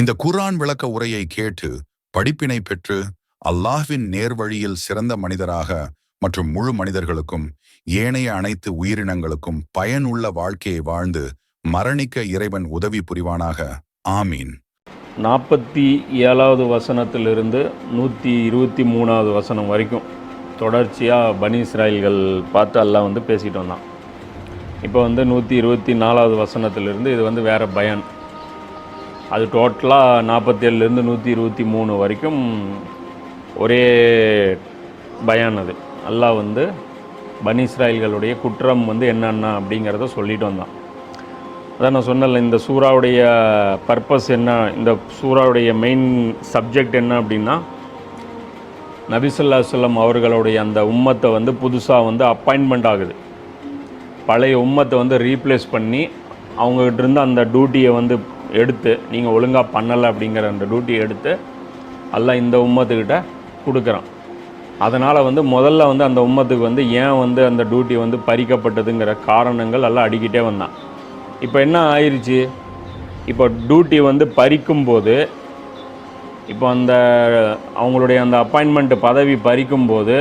இந்த குர்ஆன் விளக்க உரையை கேட்டு படிப்பினை பெற்று அல்லாஹ்வின் நேர்வழியில் சிறந்த மனிதராக மற்றும் முழு மனிதர்களுக்கும் ஏனைய அனைத்து உயிரினங்களுக்கும் பயனுள்ள வாழ்க்கையை வாழ்ந்து மரணிக்க இறைவன் உதவி புரிவானாக. ஆமீன். நாற்பத்தி ஏழாவது வசனத்திலிருந்து நூற்றி இருபத்தி மூணாவது வசனம் வரைக்கும் தொடர்ச்சியாக பனி இஸ்ராயல்கள் பார்த்து அல்லாஹ் வந்து பேசிட்டு வந்தான். இப்போ வந்து நூற்றி இருபத்தி நாலாவது வசனத்திலிருந்து இது வந்து வேறு பயன். அது டோட்டலாக நாற்பத்தேழுலேருந்து நூற்றி இருபத்தி மூணு வரைக்கும் ஒரே பயானது. அது அல்லாஹ் வந்து பனி இஸ்ராயல்களுடைய குற்றம் வந்து என்னென்ன அப்படிங்கிறத சொல்லிட்டு வந்தான். அதான் நான் சொன்னல இந்த சூறாவுடைய பர்பஸ் என்ன இந்த சூறாவுடைய மெயின் சப்ஜெக்ட் என்ன அப்படின்னா நபிசுல்லா சொல்லம் அவர்களுடைய அந்த உம்மத்தை வந்து புதுசாக வந்து அப்பாயின்மெண்ட் ஆகுது. பழைய உம்மத்தை வந்து ரீப்ளேஸ் பண்ணி அவங்ககிட்ட இருந்து அந்த டியூட்டியை வந்து எடுத்து நீங்கள் ஒழுங்காக பண்ணலை அப்படிங்கிற அந்த டியூட்டியை எடுத்து எல்லாம் இந்த உம்மத்துக்கிட்ட கொடுக்குறான். அதனால் வந்து முதல்ல வந்து அந்த உம்மத்துக்கு வந்து ஏன் வந்து அந்த டியூட்டி வந்து பறிக்கப்பட்டதுங்கிற காரணங்கள் எல்லாம் அடிக்கிட்டே வந்தான். இப்போ என்ன ஆயிடுச்சு இப்போ டியூட்டி வந்து பறிக்கும்போது இப்போ அந்த அவங்களுடைய அந்த அப்பாயின்மெண்ட் பதவி பறிக்கும்போது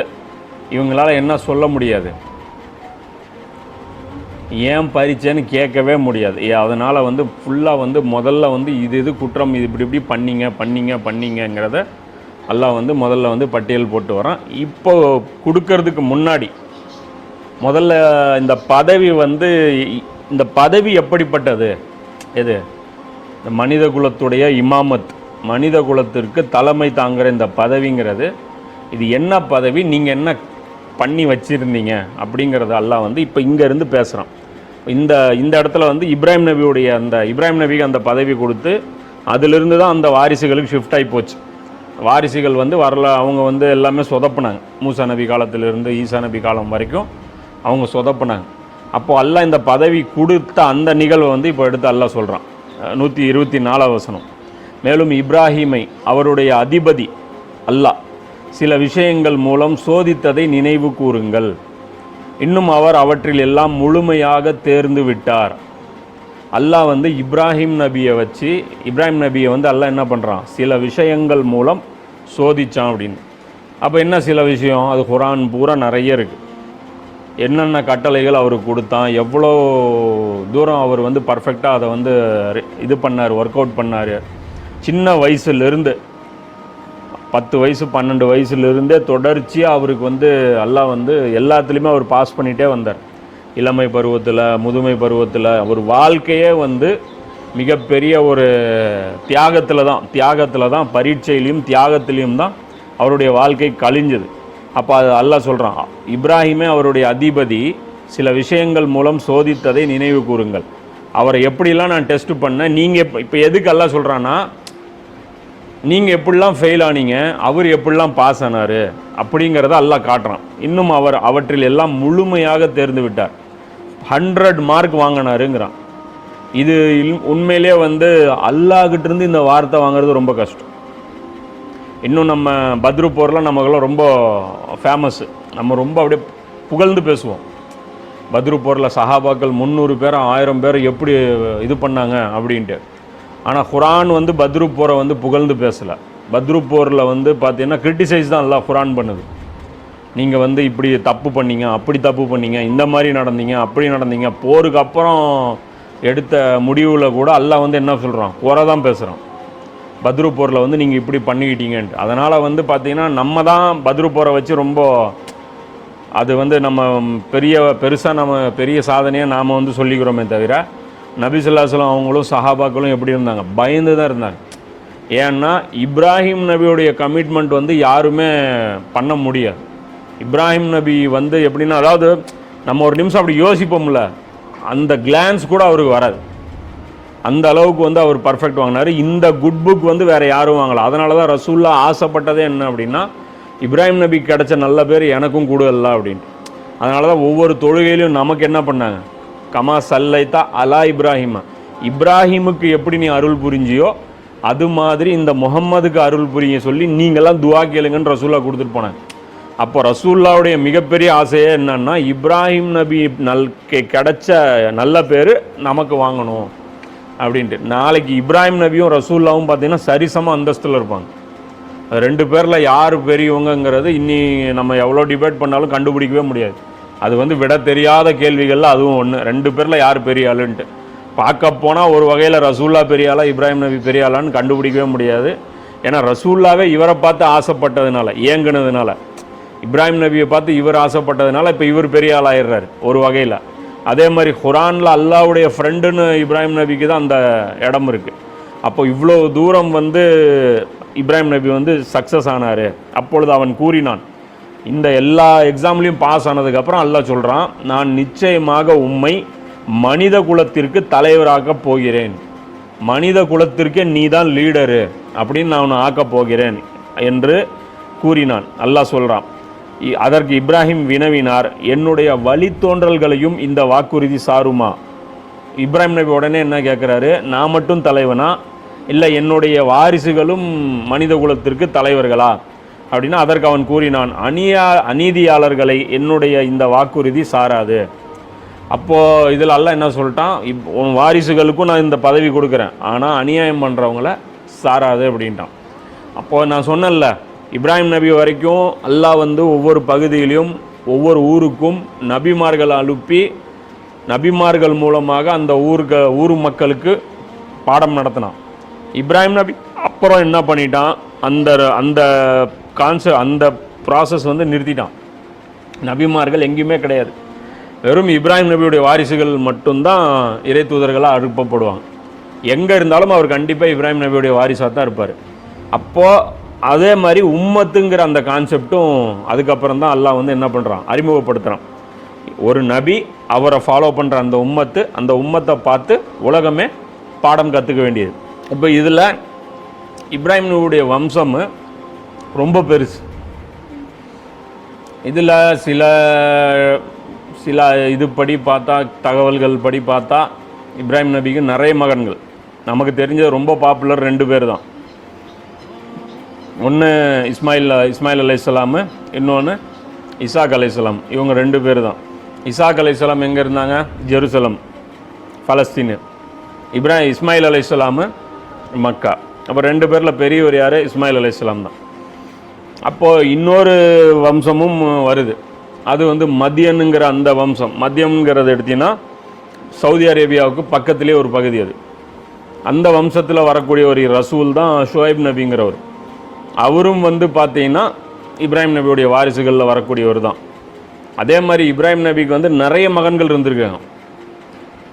இவங்களால என்ன சொல்ல முடியாது? ஏன் பறிச்சேன்னு கேட்கவே முடியாது. ஏ அதனால் வந்து ஃபுல்லாக வந்து முதல்ல வந்து இது இது குற்றம் இது இப்படி இப்படி பண்ணீங்க பண்ணீங்க பண்ணீங்கங்கிறத எல்லாம் வந்து முதல்ல வந்து பட்டியல் போட்டு வரான். இப்போ கொடுக்கறதுக்கு முன்னாடி முதல்ல இந்த பதவி வந்து இந்த பதவி எப்படிப்பட்டது? எது? இந்த மனித குலத்துடைய இமாமத் மனித குலத்திற்கு தலைமை தாங்குற இந்த பதவிங்கிறது இது என்ன பதவி நீங்கள் என்ன பண்ணி வச்சுருந்தீங்க அப்படிங்கிறத எல்லாம் வந்து இப்போ இங்கேருந்து பேசுகிறோம் இந்த இந்த இடத்துல வந்து இப்ராஹிம் நபியுடைய அந்த இப்ராஹிம் நபிக்கு அந்த பதவி கொடுத்து அதிலிருந்து தான் அந்த வாரிசுகளுக்கு ஷிஃப்ட் ஆகி போச்சு. வாரிசுகள் வந்து வரல அவங்க வந்து எல்லாமே சொதப்புனாங்க. மூசா நபி காலத்திலிருந்து ஈசா நபி காலம் வரைக்கும் அவங்க சொதப்புனாங்க. அப்போது அல்லாஹ் இந்த பதவி கொடுத்த அந்த நிகழ்வை வந்து இப்போ எடுத்து அல்லாஹ் சொல்கிறான் நூற்றி இருபத்தி நாலாம் வசனம். மேலும் இப்ராஹிமை அவருடைய அதிபதி அல்லாஹ் சில விஷயங்கள் மூலம் சோதித்ததை நினைவு கூறுங்கள். இன்னும் அவர் அவற்றில் எல்லாம் முழுமையாக தேர்ந்து விட்டார். அல்லாஹ் வந்து இப்ராஹிம் நபியை வச்சு இப்ராஹிம் நபியை வந்து அல்லாஹ் என்ன பண்ணுறான் சில விஷயங்கள் மூலம் சோதித்தான் அப்படின்னு. அப்போ என்ன சில விஷயம்? அது குரான் பூரா நிறைய இருக்குது என்னென்ன கட்டளைகள் அவருக்கு கொடுத்தான்? எவ்வளோ தூரம் அவர் வந்து பர்ஃபெக்டாக அதை வந்து இது பண்ணார் ஒர்க் அவுட் பண்ணார். சின்ன வயசுலேருந்து பத்து வயசு பன்னெண்டு வயசுலேருந்தே தொடர்ச்சியாக அவருக்கு வந்து எல்லாம் வந்து எல்லாத்துலேயுமே அவர் பாஸ் பண்ணிகிட்டே வந்தார். இளமை பருவத்தில் முதுமை பருவத்தில் அவர் வாழ்க்கையே வந்து மிகப்பெரிய ஒரு தியாகத்தில் தான் தியாகத்தில் தான் பரீட்சையிலையும் தியாகத்திலையும் தான் அவருடைய வாழ்க்கை கழிஞ்சது. அப்போ அது அல்லா சொல்கிறான் இப்ராஹிமே அவருடைய அதிபதி சில விஷயங்கள் மூலம் சோதித்ததை நினைவு கூறுங்கள். அவரை எப்படிலாம் நான் டெஸ்ட் பண்ணேன் நீங்கள் இப்போ இப்போ எதுக்கு அல்லாஹ் சொல்கிறான்னா நீங்கள் எப்படிலாம் ஃபெயில் ஆனீங்க அவர் எப்படிலாம் பாஸ் ஆனார் அப்படிங்கிறத அல்லாஹ் காட்டுறான். இன்னும் அவர் அவற்றில் எல்லாம் முழுமையாக தேர்ந்து விட்டார். ஹண்ட்ரட் மார்க் வாங்கினாருங்கிறான். இது உண்மையிலே வந்து அல்லாஹ்கிட்டேருந்து இந்த வார்த்தை வாங்குறது ரொம்ப கஷ்டம். இன்னும் நம்ம பத்ரு போரில் நமக்கெல்லாம் ரொம்ப ஃபேமஸ்ஸு நம்ம ரொம்ப அப்படியே புகழ்ந்து பேசுவோம். பத்ரு போரில் சஹாபாக்கள் முந்நூறு பேர் ஆயிரம் பேர் எப்படி இது பண்ணாங்க அப்படின்ட்டு. ஆனால் குரான் வந்து பத்ரு போரை வந்து புகழ்ந்து பேசலை. பத்ரு போரில் வந்து பார்த்தீங்கன்னா கிரிட்டிசைஸ் தான் எல்லாம் குரான் பண்ணுது. நீங்கள் வந்து இப்படி தப்பு பண்ணீங்க அப்படி தப்பு பண்ணீங்க இந்த மாதிரி நடந்தீங்க அப்படி நடந்தீங்க போருக்கு அப்புறம் எடுத்த முடிவில் கூட அல்லாஹ் வந்து என்ன சொல்கிறான் குறை தான் பேசுகிறான் பத்ரு போரில் வந்து நீங்கள் இப்படி பண்ணிக்கிட்டீங்கன்ட்டு. அதனால் வந்து பார்த்தீங்கன்னா நம்ம தான் பத்ரு போரை வச்சு ரொம்ப அது வந்து நம்ம பெரிய பெருசாக நம்ம பெரிய சாதனையாக நாம் வந்து சொல்லிக்கிறோமே தவிர நபி அவங்களும் சஹாபாக்களும் எப்படி இருந்தாங்க? பயந்து தான் இருந்தாங்க. ஏன்னா இப்ராஹிம் நபியுடைய கமிட்மெண்ட் வந்து யாருமே பண்ண முடியாது. இப்ராஹிம் நபி வந்து எப்படின்னா அதாவது நம்ம ஒரு நிமிஷம் அப்படி யோசிப்போம்ல அந்த கிளான்ஸ் கூட அவருக்கு வராது. அந்த அளவுக்கு வந்து அவர் பர்ஃபெக்ட் வாங்கினார். இந்த குட் புக் வந்து வேறு யாரும் வாங்கலாம் அதனால தான் ரசூல்லா ஆசைப்பட்டதே என்ன அப்படின்னா இப்ராஹிம் நபிக்கு கிடைச்ச நல்ல பேர் எனக்கும் கூடுதல்ல அப்படின்ட்டு. அதனால தான் ஒவ்வொரு தொழுகையிலையும் நமக்கு என்ன பண்ணாங்க? கமா சல்லைத்தா அலா இப்ராஹிமா. இப்ராஹிமுக்கு எப்படி நீ அருள் புரிஞ்சியோ அது மாதிரி இந்த முகம்மதுக்கு அருள் புரிய சொல்லி நீங்களாம் துவா கேளுங்கன்னு ரசூல்லா கொடுத்துட்டு போனேன் அப்போ ரசூல்லாவுடைய மிகப்பெரிய ஆசையே என்னன்னா இப்ராஹிம் நபி நல் கெ- கிடைச்ச நல்ல பேர் நமக்கு வாங்கணும் அப்படின்ட்டு. நாளைக்கு இப்ராஹிம் நபியும் ரசூல்லாவும் பார்த்தீங்கன்னா சரிசம அந்தஸ்தில் இருப்பாங்க. ரெண்டு பேரில் யார் பெரியவங்கங்கிறது இன்னி நம்ம எவ்வளோ டிபேட் பண்ணாலும் கண்டுபிடிக்கவே முடியாது. அது வந்து விட தெரியாத கேள்விகளில் அதுவும் ஒன்று ரெண்டு பேரில் யார் பெரிய ஆளுன்ட்டு. பார்க்க போனால் ஒரு வகையில் ரசூல்லா பெரியாளா இப்ராஹிம் நபி பெரியாளான்னு கண்டுபிடிக்கவே முடியாது. ஏன்னா ரசூல்லாவே இவரை பார்த்து ஆசைப்பட்டதுனால இயங்குனதுனால. இப்ராஹிம் நபியை பார்த்து இவர் ஆசைப்பட்டதுனால இப்போ இவர் பெரிய ஆளாயிடுறாரு ஒரு வகையில். அதே மாதிரி குரானில் அல்லாவுடைய ஃப்ரெண்டுன்னு இப்ராஹிம் நபிக்கு தான் அந்த இடம் இருக்குது அப்போ இவ்வளோ தூரம் வந்து இப்ராஹிம் நபி வந்து சக்ஸஸ் ஆனார். அப்பொழுது அவன் கூறினான் இந்த எல்லா எக்ஸாம்லேயும் பாஸ் ஆனதுக்கப்புறம் அல்லாஹ் சொல்கிறான் நான் நிச்சயமாக உம்மை மனித குலத்திற்கு தலைவராக்கப் போகிறேன். மனித குலத்திற்கே நீ தான் லீடரு அப்படின்னு நான் உன்னை ஆக்கப் போகிறேன். என்று கூறினான். அல்லாஹ் சொல்கிறான் இ- அதற்கு இப்ராஹிம் வினவினார் என்னுடைய வழித்தோன்றல்களையும் இந்த வாக்குறுதி சாருமா? இப்ராஹிம் நபி உடனே என்ன கேட்குறாரு நான் மட்டும் தலைவனா? இல்லை என்னுடைய வாரிசுகளும் மனித குலத்திற்கு தலைவர்களா? அப்படின்னா அதற்கு அவன் கூறினான் அநியா அநீதியாளர்களை என்னுடைய இந்த வாக்குறுதி சாராது. அப்போது இதில் அல்ல என்ன சொல்லிட்டான் இப் உன் வாரிசுகளுக்கும் நான் இந்த பதவி கொடுக்குறேன். ஆனால் அநியாயம் பண்ணுறவங்கள சாராது அப்படின்ட்டான். அப்போது நான் சொன்னேன்ல இப்ராஹிம் நபி வரைக்கும் அல்லாஹ் வந்து ஒவ்வொரு பகுதியிலையும் ஒவ்வொரு ஊருக்கும் நபிமார்கள் அனுப்பி நபிமார்கள் மூலமாக அந்த ஊருக்கு ஊர் மக்களுக்கு பாடம் நடத்தினான். இப்ராஹிம் நபி அப்புறம் என்ன பண்ணிட்டான் அந்த அந்த கான்செப்ட் அந்த ப்ராசஸ் வந்து நிறுத்திட்டான். நபிமார்கள் எங்கேயுமே கிடையாது. வெறும் இப்ராஹிம் நபியுடைய வாரிசுகள் மட்டும்தான் இறை தூதர்களாக அனுப்பப்படுவாங்க. எங்கே இருந்தாலும் அவர் கண்டிப்பாக இப்ராஹிம் நபியுடைய வாரிசாக தான் இருப்பார். அப்போது அதே மாதிரி உம்மத்துங்கிற அந்த கான்செப்டும் அதுக்கப்புறம் தான் அல்லாஹ் வந்து என்ன பண்ணுறான் அறிமுகப்படுத்துகிறான் ஒரு நபி அவரை ஃபாலோ பண்ணுற அந்த உம்மத்து அந்த உம்மத்தை பார்த்து உலகமே பாடம் கற்றுக்க வேண்டியது. இப்போ இதில் இப்ராஹிம் வம்சம் ரொம்ப பெருசு. இதில் சில சில இது படி பார்த்தா தகவல்கள் படி பார்த்தா இப்ராஹிம் நபிக்கு நிறைய மகன்கள். நமக்கு தெரிஞ்ச ரொம்ப பாப்புலர் ரெண்டு பேர் தான். ஒன்று இஸ்மாயில் இஸ்மாயில் அலையாமு இன்னொன்று இசாக் அலையாம் இவங்க ரெண்டு பேர் தான். இசாக் அலையாம் எங்கே இருந்தாங்க? Jerusalem Palestine. இப்ராஹிம் இஸ்மாயில் அலையாமு மக்கா. அப்போ ரெண்டு பேரில் பெரியவர் யார்? இஸ்மாயில் அலைஹிஸ்ஸலாம் தான். அப்போது இன்னொரு வம்சமும் வருது. அது வந்து மதியனுங்கிற அந்த வம்சம். மதியம்ங்கிறது எடுத்திங்கன்னா சவுதி அரேபியாவுக்கு பக்கத்திலே ஒரு பகுதி அது. அந்த வம்சத்தில் வரக்கூடிய ஒரு ரசூல் தான் ஷுவைப் நபிங்கிறவர். அவரும் வந்து பார்த்தீங்கன்னா இப்ராஹிம் நபியுடைய வாரிசுகளில் வரக்கூடியவர் தான். அதே மாதிரி இப்ராஹிம் நபிக்கு வந்து நிறைய மகன்கள் இருந்திருக்காங்க.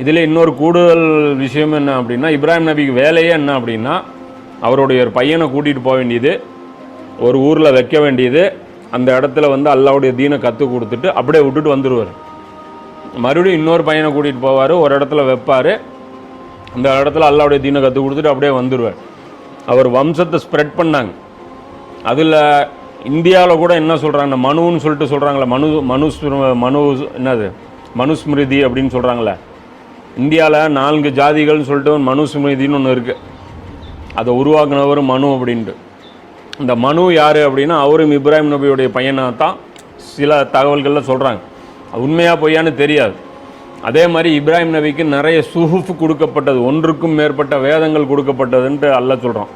இதில் இன்னொரு கூடுதல் விஷயம் என்ன அப்படின்னா இப்ராஹிம் நபிக்கு வேலையே என்ன அப்படின்னா அவருடைய ஒரு பையனை கூட்டிகிட்டு போக வேண்டியது ஒரு ஊரில் வைக்க வேண்டியது அந்த இடத்துல வந்து அல்லாவுடைய தீனை கற்றுக் கொடுத்துட்டு அப்படியே விட்டுட்டு வந்துடுவார் மறுபடியும் இன்னொரு பையனை கூட்டிகிட்டு போவார் ஒரு இடத்துல வைப்பார் அந்த இடத்துல அல்லாவுடைய தீனை கற்றுக் கொடுத்துட்டு அப்படியே வந்துடுவார் அவர் வம்சத்தை ஸ்ப்ரெட் பண்ணாங்க. அதில் இந்தியாவில் கூட என்ன சொல்கிறாங்க மனுன்னு சொல்லிட்டு சொல்கிறாங்களே மனு மனு மனு என்னது மனுஸ்மிருதி அப்படின்னு சொல்கிறாங்களே இந்தியாவில் நான்கு ஜாதிகள்னு சொல்லிட்டு மனுஸ்மிருதின்னு ஒன்று இருக்குது அதை உருவாக்குனவர் மனு அப்படின்ட்டு. இந்த மனு யார் அப்படின்னா அவரும் இப்ராஹிம் நபியுடைய பையனாக தான் சில தகவல்களில் சொல்கிறாங்க உண்மையாக பொய்யான்னு தெரியாது. அதே மாதிரி இப்ராஹிம் நபிக்கு நிறைய சுஹுஃப் கொடுக்கப்பட்டது. ஒன்றுக்கும் மேற்பட்ட வேதங்கள் கொடுக்கப்பட்டதுன்ட்டு அல்ல சொல்கிறோம்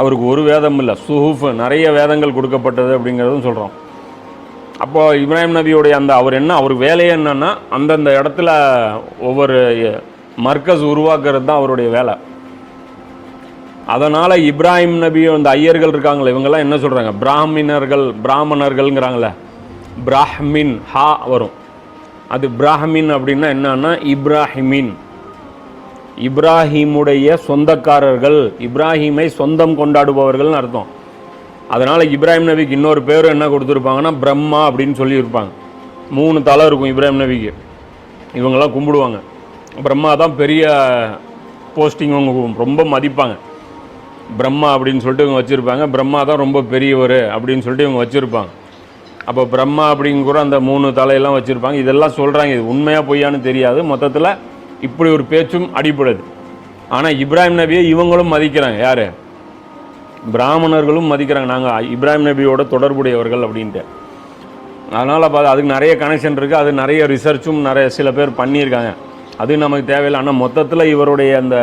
அவருக்கு ஒரு வேதம் இல்லை. சுஹுஃப் நிறைய வேதங்கள் கொடுக்கப்பட்டது அப்படிங்கிறதும் சொல்கிறோம் அப்போது இப்ராஹிம் நபியுடைய அந்த அவர் என்ன அவர் வேலையே என்னென்னா அந்தந்த இடத்துல ஒவ்வொரு மர்க்கஸ் உருவாக்குறது தான் அவருடைய வேலை. அதனால் இப்ராஹிம் நபி அந்த ஐயர்கள் இருக்காங்களே இவங்கெல்லாம் என்ன சொல்கிறாங்க பிராமினர்கள் பிராமணர்கள்ங்கிறாங்களே பிராஹ்மின் ஹா வரும். அது பிராஹ்மின் அப்படின்னா என்னன்னா இப்ராஹிமின். இப்ராஹிமுடைய சொந்தக்காரர்கள் இப்ராஹிமை சொந்தம் கொண்டாடுபவர்கள்னு அர்த்தம். அதனால் இப்ராஹிம் நபிக்கு இன்னொரு பேர் என்ன கொடுத்துருப்பாங்கன்னா பிரம்மா அப்படின்னு சொல்லியிருப்பாங்க. மூணு தலை இருக்கும் இப்ராஹிம் நபிக்கு. இவங்கெல்லாம் கும்பிடுவாங்க. பிரம்மா தான் பெரிய போஸ்டிங் அவங்க ரொம்ப மதிப்பாங்க. பிரம்மா அப்படின்னு சொல்லிட்டு இவங்க வச்சுருப்பாங்க. பிரம்மா தான் ரொம்ப பெரியவர் அப்படின்னு சொல்லிட்டு இவங்க வச்சுருப்பாங்க. அப்போ பிரம்மா அப்படிங்கிற கூட அந்த மூணு தலையெல்லாம் வச்சுருப்பாங்க. இதெல்லாம் சொல்கிறாங்க இது உண்மையாக பொய்யான்னு தெரியாது. மொத்தத்தில் இப்படி ஒரு பேச்சும் அடிப்படுது ஆனால் இப்ராஹிம் நபியை இவங்களும் மதிக்கிறாங்க. யார்? பிராமணர்களும் மதிக்கிறாங்க. நாங்கள் இப்ராஹிம் நபியோட தொடர்புடையவர்கள் அப்படின்ட்டு. அதனால் பார்த்து அதுக்கு நிறைய கனெக்ஷன் இருக்குது அது நிறைய ரிசர்ச்சும் நிறைய சில பேர் பண்ணியிருக்காங்க. அது நமக்கு தேவையில்லை. ஆனால் மொத்தத்தில் இவருடைய அந்த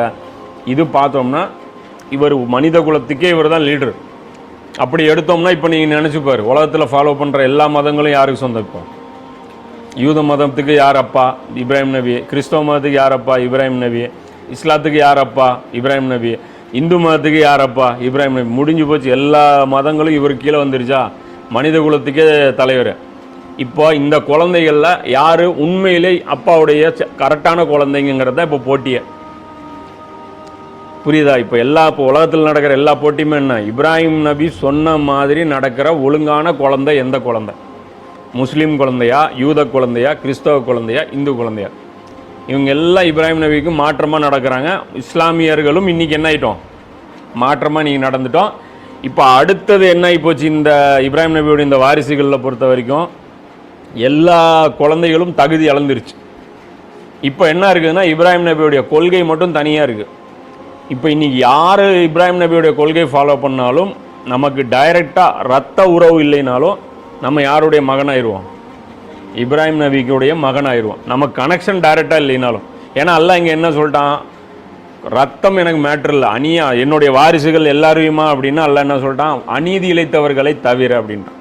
இது பார்த்தோம்னா இவர் மனித குலத்துக்கே இவர் தான் லீடர் அப்படி எடுத்தோம்னா இப்போ நீங்கள் நினச்சிப்பார் உலகத்தில் ஃபாலோ பண்ணுற எல்லா மதங்களும் யாருக்கு சொந்தம் இப்போ? யூத மதத்துக்கு யார் அப்பா? இப்ராஹிம் நபி கிறிஸ்தவ மதத்துக்கு யார் அப்பா? இப்ராஹிம் நபி இஸ்லாத்துக்கு யார் அப்பா? இப்ராஹிம் நபி இந்து மதத்துக்கு யார் அப்பா? இப்ராஹிம் நபி முடிஞ்சு போச்சு எல்லா மதங்களும் இவர் கீழே வந்துருச்சா? மனித குலத்துக்கே தலைவர். இப்போ இந்த குழந்தைகளில் யார் உண்மையிலே அப்பாவுடைய கரெக்டான குழந்தைங்கிறத இப்போ போட்டியை. புரியுதா? இப்போ எல்லா இப்போ உலகத்தில் நடக்கிற எல்லா போட்டியுமே என்ன? இப்ராஹிம் நபி சொன்ன மாதிரி நடக்கிற ஒழுங்கான குழந்தை எந்த குழந்தை? முஸ்லீம் குழந்தையா யூத குழந்தையா கிறிஸ்தவ குழந்தையா இந்து குழந்தையா? இவங்க எல்லாம் இப்ராஹிம் நபிக்கு மாற்றமாக நடக்கிறாங்க. இஸ்லாமியர்களும் இன்றைக்கி என்ன ஆகிட்டோம் மாற்றமாக நீங்கள் நடந்துட்டோம். இப்போ அடுத்தது என்ன ஆகிப்போச்சு இந்த இப்ராஹிம் நபியோட இந்த வாரிசுகளில் பொறுத்த வரைக்கும் எல்லா குழந்தைகளும் தகுதி இழந்துருச்சு. இப்போ என்ன இருக்குதுன்னா இப்ராஹிம் நபியுடைய கொள்கை மட்டும் தனியாக இருக்குது இப்போ இன்றைக்கி யார் இப்ராஹிம் நபியுடைய கொள்கை ஃபாலோ பண்ணாலும் நமக்கு டைரெக்டாக ரத்த உறவு இல்லைனாலும் நம்ம யாருடைய மகனாயிருவோம்? இப்ராஹிம் நபிக்குடைய மகனாயிருவோம். நமக்கு கனெக்ஷன் டைரெக்டாக இல்லைனாலும். ஏன்னா அல்லாஹ் இங்கே என்ன சொல்லிட்டான்? ரத்தம் எனக்கு மேட்ரு இல்லை அணியா என்னுடைய வாரிசுகள் எல்லாரையுமா அப்படின்னா அல்லாஹ் என்ன சொல்லிட்டான்? அநீதி இழைத்தவர்களை தவிர அப்படின்ட்டான்.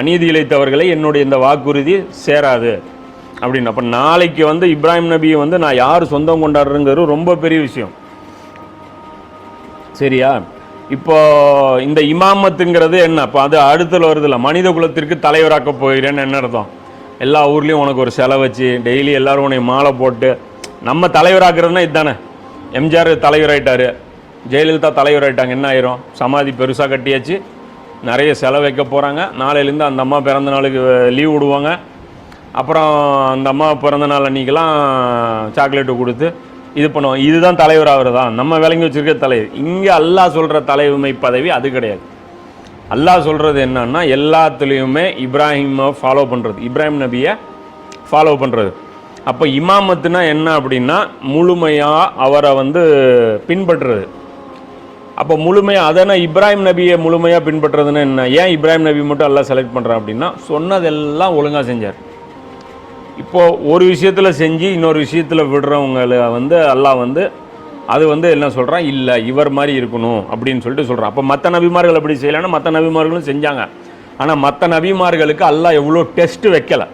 அநீதி இழைத்தவர்களை என்னுடைய இந்த வாக்குறுதி சேராது அப்படின்னு அப்போ நாளைக்கு வந்து இப்ராஹிம் நபியை வந்து நான் யார் சொந்தம் கொண்டாடுறேங்கிறது ரொம்ப பெரிய விஷயம். சரியா? இப்போ இந்த இமாமத்துங்கிறது என்ன? இப்போ அது அடுத்துல வருதுல்ல. மனித குலத்திற்கு தலைவராக்க போகிறேன்னு என்ன அர்த்தம்? எல்லா ஊர்லேயும் உனக்கு ஒரு செலை வச்சு டெய்லி எல்லோரும் உனக்கு மாலை போட்டு நம்ம தலைவராக்குறதுனா இதுதானே? எம்ஜிஆர் தலைவராயிட்டார். ஜெயலலிதா தலைவராயிட்டாங்க. என்ன ஆயிரும்? சமாதி பெருசாக கட்டியாச்சு. நிறைய செலவு வைக்க போகிறாங்க நாளையிலேருந்து அந்த அம்மா பிறந்த நாளுக்கு லீவ் விடுவாங்க. அப்புறம் அந்த அம்மா பிறந்த நாள் அன்றைக்கெலாம் சாக்லேட்டு கொடுத்து இது பண்ணுவோம். இதுதான் தலைவர் அவர் தான் நம்ம விளங்கி வச்சுருக்க தலைவர். இங்கே அல்லாஹ் சொல்கிற தலைமை பதவி அது கிடையாது. அல்லாஹ் சொல்கிறது என்னன்னா எல்லாத்துலேயுமே இப்ராஹிமை ஃபாலோ பண்ணுறது இப்ராஹிம் நபியை ஃபாலோ பண்ணுறது அப்போ இமாமத்துனா என்ன அப்படின்னா முழுமையாக அவரை வந்து பின்பற்றுறது. அப்போ முழுமையாக அதனால் இப்ராஹிம் நபியை முழுமையாக பின்பற்றுறதுன்னு என்ன? ஏன் இப்ராஹிம் நபி மட்டும் எல்லாம் செலக்ட் பண்ணுறான் அப்படின்னா சொன்னதெல்லாம் ஒழுங்காக செஞ்சார். இப்போது ஒரு விஷயத்தில் செஞ்சு இன்னொரு விஷயத்தில் விடுறவங்கள வந்து அல்லாஹ் வந்து அது வந்து என்ன சொல்கிறான் இல்லை இவர் மாதிரி இருக்கணும் அப்படின்னு சொல்லிட்டு சொல்கிறான் அப்போ மற்ற நபிமார்கள் அப்படி செய்யலைன்னா மற்ற நபிமார்களும் செஞ்சாங்க. ஆனால் மற்ற நபிமார்களுக்கு அல்லாஹ் எவ்வளோ டெஸ்ட்டு வைக்கலை.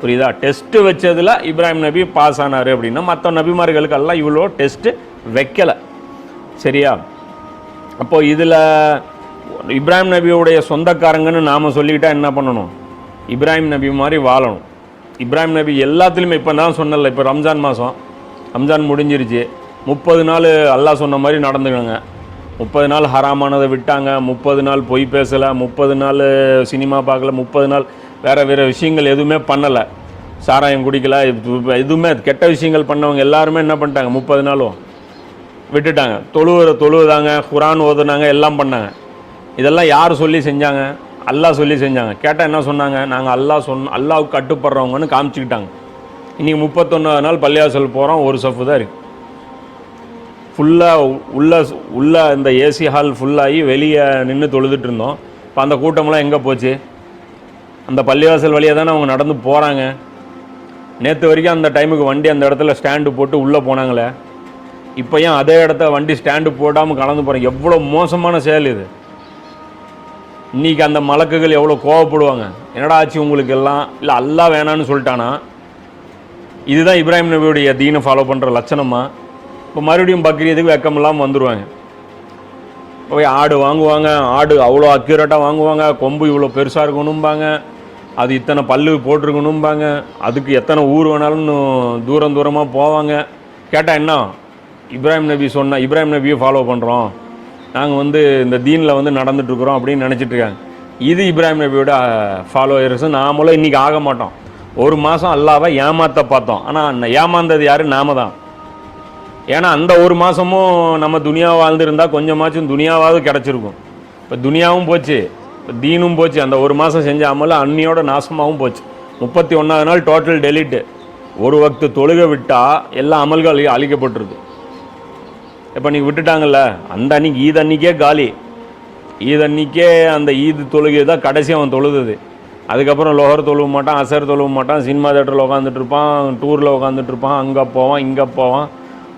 புரியுதா? டெஸ்ட்டு வச்சதில் இப்ராஹிம் நபி பாஸ் ஆனார் அப்படின்னா மற்ற நபிமார்களுக்கு எல்லாம் இவ்வளோ டெஸ்ட்டு வைக்கலை. சரியா? அப்போது இதில் இப்ராஹிம் நபியுடைய சொந்தக்காரங்கன்னு நாம் சொல்லிக்கிட்டால் என்ன பண்ணணும்? இப்ராஹிம் நபி மாதிரி வாழணும். இப்ராஹிம் நபி எல்லாத்துலேயுமே இப்போ தான் சொன்னல இப்போ ரம்ஜான் மாதம் ரம்ஜான் முடிஞ்சிருச்சு. முப்பது நாள் அல்லாஹ் சொன்ன மாதிரி நடந்துக்கோங்க முப்பது நாள் ஹராமானதை விட்டாங்க முப்பது நாள் பொய் பேசலை முப்பது நாள் சினிமா பார்க்கல முப்பது நாள் வேறு வேறு விஷயங்கள் எதுவுமே பண்ணலை. சாராயம் குடிக்கல எதுவுமே கெட்ட விஷயங்கள் பண்ணவங்க எல்லாருமே என்ன பண்ணிட்டாங்க முப்பது நாளும் விட்டுட்டாங்க. தொழுவ தொழுவுதாங்க குரான் ஓதுனாங்க எல்லாம் பண்ணாங்க. இதெல்லாம் யார் சொல்லி செஞ்சாங்க? அல்லாஹ் சொல்லி செஞ்சாங்க. கேட்டால் என்ன சொன்னாங்க? நாங்கள் அல்லாஹ் சொன்ன அல்லாவுக்கு கட்டுப்படுறவங்கன்னு காமிச்சிக்கிட்டாங்க. இன்றைக்கி முப்பத்தொன்னாவது நாள் பள்ளியாசல் போகிறோம் ஒரு சஃப்பு தான் இருக்குது ஃபுல்லாக உள்ள உள்ள இந்த ஏசி ஹால் ஃபுல்லாகி வெளியே நின்று தொழுதுட்டு இருந்தோம். இப்போ அந்த கூட்டமெல்லாம் எங்கே போச்சு? அந்த பள்ளிவாசல் வழியாக தானே அவங்க நடந்து போகிறாங்க நேற்று வரைக்கும் அந்த டைமுக்கு வண்டி அந்த இடத்துல ஸ்டாண்டு போட்டு உள்ளே போனாங்களே. இப்போ ஏன் அதே இடத்த வண்டி ஸ்டாண்டு போடாமல் கலந்து போகிறேன் எவ்வளோ மோசமான செயல் இது. இன்னைக்கு அந்த மலக்குகள் எவ்வளோ கோவப்படுவாங்க? என்னடா ஆச்சு உங்களுக்கு எல்லாம் இல்லை அல்லா வேணான்னு சொல்லிட்டானா? இதுதான் இப்ராஹிம் நபியுடைய தீனை ஃபாலோ பண்ணுற லட்சணமாக இப்போ மறுபடியும் பக்ரீதுக்கு வெக்கம் இல்லாமல் வந்துடுவாங்க போய் ஆடு வாங்குவாங்க ஆடு அவ்வளோ அக்யூரேட்டாக வாங்குவாங்க கொம்பு இவ்வளோ பெருசாக இருக்கணும்பாங்க அது இத்தனை பல்லு போட்டிருக்கணும்பாங்க அதுக்கு எத்தனை ஊர் வேணாலும் தூரம் தூரமாக போவாங்க. கேட்டால் என்ன? இப்ராஹிம் நபி சொன்ன இப்ராஹிம் நபியை ஃபாலோ பண்ணுறோம் நாங்கள் வந்து இந்த தீனில் வந்து நடந்துட்டுருக்குறோம் அப்படின்னு நினச்சிட்ருக்காங்க. இது இப்ராஹிம் நபியோட ஃபாலோயர்ஸும் நாமளும் இன்றைக்கி ஆக மாட்டோம். ஒரு மாதம் அல்லாவை ஏமாத்த பார்த்தோம். ஆனால் ஏமாந்தது யார்? நாம தான். ஏன்னா அந்த ஒரு மாதமும் நம்ம துனியா வாழ்ந்துருந்தா கொஞ்சமாச்சும் துனியாவாவது கிடச்சிருக்கும். இப்போ துனியாவும் போச்சு. இப்போ தீனும் போச்சு. அந்த ஒரு மாதம் செஞ்ச அமல அன்னியோட நாசமாகவும் போச்சு. முப்பத்தி ஒன்றாவது நாள் டோட்டல் டெலிட்டு ஒரு வக்து தொழுக விட்டால் எல்லா அமல்கள் அழி- அழிக்கப்பட்டிருக்கு. இப்போ நீங்கள் விட்டுட்டாங்கல்ல அந்த அன்னைக்கு ஈத் அன்னைக்கே காலி. ஈத் அன்னைக்கே அந்த ஈத் தொழுகை தான் கடைசி அவன் தொழுது அதுக்கப்புறம் லோகர் தொழுவ மாட்டான் அசர் தொழுவ மாட்டான் சினிமா தேட்டரில் உட்காந்துட்டு இருப்பான் டூரில் உட்காந்துட்டு இருப்பான் அங்கே போவான் இங்கே போவான்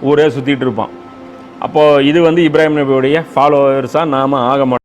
ஊரே சுற்றிட்டு இருப்பான். அப்போது இது வந்து இப்ராஹிம் நபியுடைய ஃபாலோவர்ஸாக நாம் ஆக மாட்டோம்.